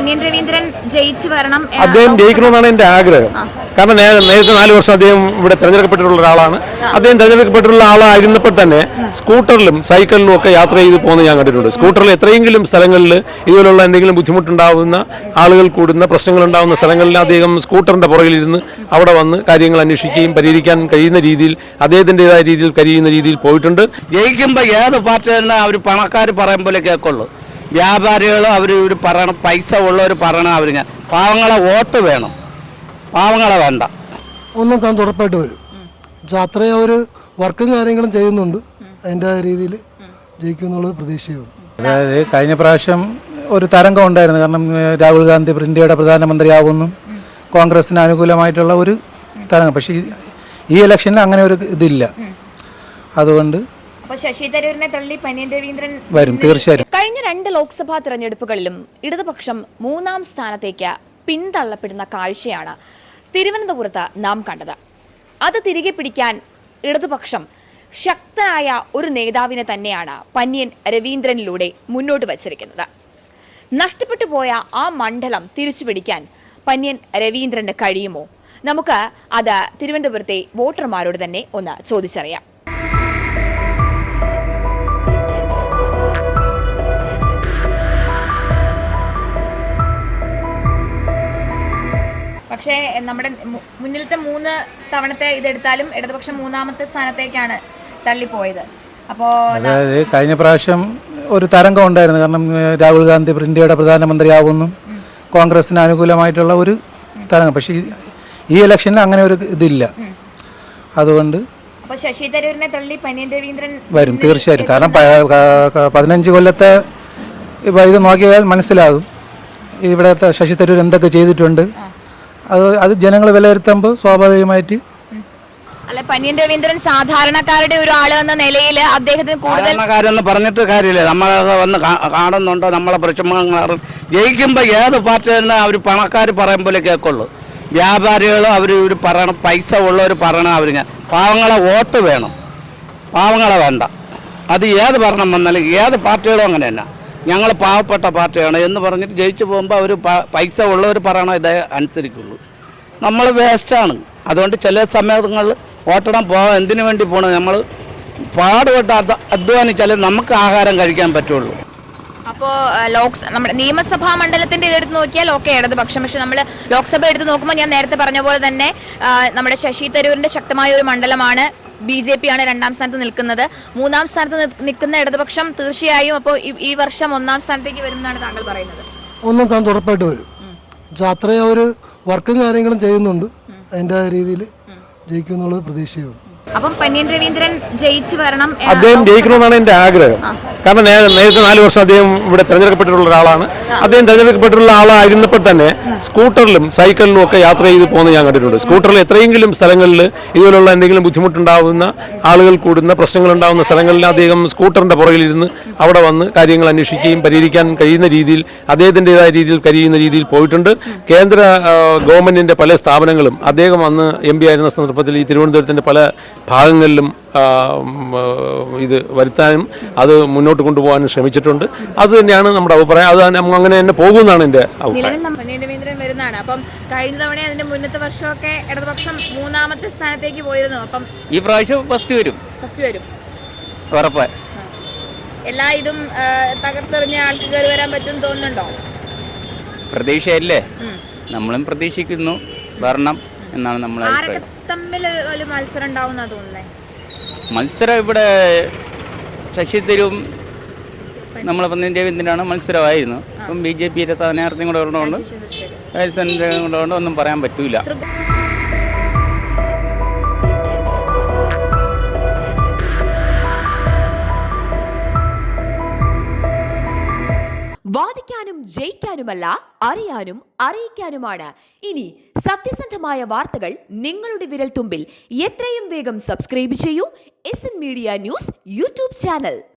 അപ്പം പന്യൻ രവീന്ദ്രൻ ജയിച്ചു വരണം അദ്ദേഹം ജയിക്കണമെന്നാണ് എന്റെ ആഗ്രഹം. കാരണം നേരത്തെ നാല് വർഷം അദ്ദേഹം ഇവിടെ തെരഞ്ഞെടുക്കപ്പെട്ടിട്ടുള്ള ഒരാളാണ്. അദ്ദേഹം തെരഞ്ഞെടുക്കപ്പെട്ടിട്ടുള്ള ആളായിരുന്നപ്പോൾ തന്നെ സ്കൂട്ടറിലും സൈക്കിളിലും ഒക്കെ യാത്ര ചെയ്ത് പോകുന്നത് ഞാൻ കണ്ടിട്ടുണ്ട്. സ്കൂട്ടറിൽ എത്രയെങ്കിലും സ്ഥലങ്ങളിൽ ഇതുപോലുള്ള എന്തെങ്കിലും ബുദ്ധിമുട്ടുണ്ടാവുന്ന ആളുകൾ കൂടുന്ന പ്രശ്നങ്ങൾ ഉണ്ടാകുന്ന സ്ഥലങ്ങളിൽ അദ്ദേഹം സ്കൂട്ടറിന്റെ പുറകിലിരുന്ന് അവിടെ വന്ന് കാര്യങ്ങൾ അന്വേഷിക്കുകയും പരിഹരിക്കാൻ കഴിയുന്ന രീതിയിൽ അദ്ദേഹത്തിന്റെതായ രീതിയിൽ കഴിയുന്ന രീതിയിൽ പോയിട്ടുണ്ട്. ജയിക്കുമ്പോൾ ഏത് പാർട്ടി തന്നെ അവർ പണക്കാർ പറയും പോലെ കേൾക്കുള്ളൂ. വ്യാപാരികൾ അവർ ഇവർ പറയണം പൈസ ഉള്ളവർ പറയണം അവർ പാവങ്ങളെ വോട്ട് വേണം. പാവങ്ങളെ വേണ്ട. ഒന്നും സ്ഥാനത്ത് ഉറപ്പായിട്ട് വരും. പക്ഷെ അത്രയും അവർ വർക്കും കാര്യങ്ങളും ചെയ്യുന്നുണ്ട് അതിന്റെ രീതിയിൽ ജയിക്കും എന്നുള്ളത് പ്രതീക്ഷയുണ്ട് അതായത് കഴിഞ്ഞ പ്രാവശ്യം ഒരു തരംഗം ഉണ്ടായിരുന്നു. കാരണം രാഹുൽ ഗാന്ധി ഇന്ത്യയുടെ പ്രധാനമന്ത്രിയാവുമെന്നും കോൺഗ്രസിന് അനുകൂലമായിട്ടുള്ള ഒരു തരംഗം. പക്ഷേ ഈ ഇലക്ഷനിൽ അങ്ങനെ ഒരു ഇതില്ല. അതുകൊണ്ട് അപ്പൊ ശശി തരൂരിനെ തള്ളി പന്യൻ രവീന്ദ്രൻ വരും തീർച്ചയായും. കഴിഞ്ഞ രണ്ട് ലോക്സഭാ തെരഞ്ഞെടുപ്പുകളിലും ഇടതുപക്ഷം മൂന്നാം സ്ഥാനത്തേക്ക് പിന്തള്ളപ്പെടുന്ന കാഴ്ചയാണ് തിരുവനന്തപുരത്ത് നാം കണ്ടത്. അത് തിരികെ പിടിക്കാൻ ഇടതുപക്ഷം ശക്തനായ ഒരു നേതാവിനെ തന്നെയാണ് പന്യൻ രവീന്ദ്രനിലൂടെ മുന്നോട്ട് വച്ചിരിക്കുന്നത്. നഷ്ടപ്പെട്ടു പോയ ആ മണ്ഡലം തിരിച്ചു പിടിക്കാൻ പന്യൻ രവീന്ദ്രന് കഴിയുമോ? നമുക്ക് അത് തിരുവനന്തപുരത്തെ വോട്ടർമാരോട് തന്നെ ഒന്ന് ചോദിച്ചറിയാം. പക്ഷേ നമ്മുടെ മുന്നിലത്തെ മൂന്ന് തവണത്തെ ഇതെടുത്താലും ഇടതുപക്ഷം മൂന്നാമത്തെ സ്ഥാനത്തേക്കാണ് തള്ളിപ്പോയത്. അപ്പോ അതായത് കഴിഞ്ഞ പ്രാവശ്യം ഒരു തരംഗം ഉണ്ടായിരുന്നു. കാരണം രാഹുൽ ഗാന്ധി ഇന്ത്യയുടെ പ്രധാനമന്ത്രിയാവുന്നു. കോൺഗ്രസിന് അനുകൂലമായിട്ടുള്ള ഒരു തരംഗം. പക്ഷേ ഈ- ഇലക്ഷനിൽ അങ്ങനെ ഒരു ഇതില്ല. അതുകൊണ്ട് ശശി തരൂരിനെ തള്ളി പന്യൻ രവീന്ദ്രൻ വരും തീർച്ചയായിട്ടും. കാരണം പതിനഞ്ച് കൊല്ലത്തെ ഇത് നോക്കിയാൽ മനസ്സിലാകും. ഇവിടുത്തെ ശശി തരൂർ എന്തൊക്കെ ചെയ്തിട്ടുണ്ട്. അത് അത് ജനങ്ങൾ വിലയിരുത്തുമ്പോൾ സ്വാഭാവികമായിട്ട് അല്ല പനിയൻ രവീന്ദ്രൻ സാധാരണക്കാരുടെ ഒരു ആൾ എന്ന നിലയിൽ അദ്ദേഹത്തിന് കൂടുതൽ സാധാരണക്കാരെന്ന് പറഞ്ഞിട്ട് കാര്യമില്ല. നമ്മളത് വന്ന് കാണുന്നുണ്ട്? നമ്മളെ പ്രശ്നങ്ങൾ ജയിക്കുമ്പോൾ ഏത് പാർട്ടി തന്നെ അവർ പണക്കാർ പറയും പോലെ കേൾക്കുള്ളൂ. വ്യാപാരികൾ അവർ ഇവർ പറയണം പൈസ ഉള്ളവർ പറയണം അവർ പാവങ്ങളെ വോട്ട് വേണം. പാവങ്ങളെ വേണ്ട. അത് ഏത് ഭരണം വന്നാലും ഏത് പാർട്ടികളും അങ്ങനെ തന്നെ ഞങ്ങൾ പാവപ്പെട്ട പാർട്ടിയാണ് എന്ന് പറഞ്ഞിട്ട് ജയിച്ചു പോകുമ്പോൾ അവർ പൈസ ഉള്ളവർ പറയണോ ഇതേ അനുസരിക്കുള്ളൂ. നമ്മൾ വേസ്റ്റാണ്. അതുകൊണ്ട് ചില സമയങ്ങളിൽ വോട്ടിടാൻ പോകാൻ എന്തിനു വേണ്ടി പോകണം നമ്മൾ പാടുപെട്ട് അത് അധ്വാനിച്ചാലേ നമുക്ക് ആഹാരം കഴിക്കാൻ പറ്റുള്ളൂ. അപ്പോ ലോക്സ് ലോക്സ നമ്മുടെ നിയമസഭാ മണ്ഡലത്തിന്റെ ഇതെടുത്ത് നോക്കിയാൽ ഓക്കെ ഇടതുപക്ഷം പക്ഷെ. നമ്മൾ ലോക്സഭ എടുത്ത് നോക്കുമ്പോൾ ഞാൻ നേരത്തെ പറഞ്ഞ പോലെ തന്നെ നമ്മുടെ ശശി തരൂരിന്റെ ശക്തമായ ഒരു മണ്ഡലമാണ്. ബി ജെ പി ആണ് രണ്ടാം സ്ഥാനത്ത് നിൽക്കുന്നത്. മൂന്നാം സ്ഥാനത്ത് നിൽക്കുന്ന ഇടതുപക്ഷം തീർച്ചയായും അപ്പോൾ ഈ വർഷം ഒന്നാം സ്ഥാനത്തേക്ക് വരുമെന്നാണ് താങ്കൾ പറയുന്നത്. ഒന്നാം സ്ഥാനത്ത് ഉറപ്പായിട്ട് വരും. അത്രയും അവർ വർക്കും കാര്യങ്ങളും ചെയ്യുന്നുണ്ട്. അതിന്റെ രീതിയിൽ ജയിക്കും എന്നുള്ളത് പ്രതീക്ഷയുണ്ട്. അപ്പം പന്യൻ രവീന്ദ്രൻ ജയിച്ചു വരണം അദ്ദേഹം ജയിക്കണമെന്നാണ് എന്റെ ആഗ്രഹം. കാരണം നേരത്തെ നാല് വർഷം അദ്ദേഹം ഇവിടെ തെരഞ്ഞെടുക്കപ്പെട്ടിട്ടുള്ള ഒരാളാണ്. അദ്ദേഹം തെരഞ്ഞെടുക്കപ്പെട്ടിട്ടുള്ള ആളായിരുന്നപ്പോൾ തന്നെ സ്കൂട്ടറിലും സൈക്കിളിലും ഒക്കെ യാത്ര ചെയ്ത് പോകുന്നത് ഞാൻ കണ്ടിട്ടുണ്ട്. സ്കൂട്ടറിൽ എത്രയെങ്കിലും സ്ഥലങ്ങളിൽ ഇതുപോലുള്ള എന്തെങ്കിലും ബുദ്ധിമുട്ടുണ്ടാവുന്ന ആളുകൾ കൂടുന്ന പ്രശ്നങ്ങൾ ഉണ്ടാകുന്ന സ്ഥലങ്ങളിൽ അദ്ദേഹം സ്കൂട്ടറിന്റെ പുറകിലിരുന്ന് അവിടെ വന്ന് കാര്യങ്ങൾ അന്വേഷിക്കുകയും പരിഹരിക്കാൻ കഴിയുന്ന രീതിയിൽ അദ്ദേഹത്തിന്റെതായ രീതിയിൽ കഴിയുന്ന രീതിയിൽ പോയിട്ടുണ്ട്. കേന്ദ്ര ഗവൺമെന്റിന്റെ പല സ്ഥാപനങ്ങളും അദ്ദേഹം അന്ന് എം ആയിരുന്ന സന്ദർഭത്തിൽ ഈ തിരുവനന്തപുരത്തിന്റെ പല ഭാഗങ്ങളിലും ഇത് വരുത്താനും അത് മുന്നോട്ട് കൊണ്ടുപോകാനും ശ്രമിച്ചിട്ടുണ്ട്. അത് തന്നെയാണ് നമ്മുടെ അഭിപ്രായം. അത് നമുക്ക് അങ്ങനെ തന്നെ പോകുമെന്നാണ് എന്റെ അഭിപ്രായം. വരുന്നതാണ്. അപ്പം കഴിഞ്ഞ തവണ അതിന്റെ മുന്നത്തെ വർഷമൊക്കെ ഇടതുപക്ഷം മൂന്നാമത്തെ സ്ഥാനത്തേക്ക് പോയിരുന്നു. അപ്പം ഈ പ്രാവശ്യം ഫസ്റ്റ് വരും. ഫസ്റ്റ് വരും. എല്ലാ ഇതും തകർത്തെറിഞ്ഞ ആൾക്ക് കയറി വരാൻ പറ്റും തോന്നുന്നുണ്ടോ? പ്രതീക്ഷയല്ലേ? നമ്മളും പ്രതീക്ഷിക്കുന്നു. വരണം എന്നാണ് നമ്മൾ തമ്മിൽ ഒരു മത്സരം ഉണ്ടാവുന്ന തോന്നുന്നേ? മത്സരം ഇവിടെ ശശി തരൂരും നമ്മളെ പന്നിൻ രവീന്ദ്രനാണ് മത്സരമായിരുന്നു. അപ്പം ബി ജെ പിയുടെ സ്ഥാനാർത്ഥിയും കൂടെ ഉള്ളതുകൊണ്ട് കൂടെ ഉള്ളതുകൊണ്ട് ഒന്നും പറയാൻ പറ്റൂല. വാദിക്കാനും ജയിക്കാനുമല്ല അറിയാനും അറിയിക്കാനുമാണ്. ഇനി സത്യസന്ധമായ വാർത്തകൾ നിങ്ങളുടെ വിരൽത്തുമ്പിൽ. എത്രയും വേഗം സബ്സ്ക്രൈബ് ചെയ്യൂ. S media news YouTube channel.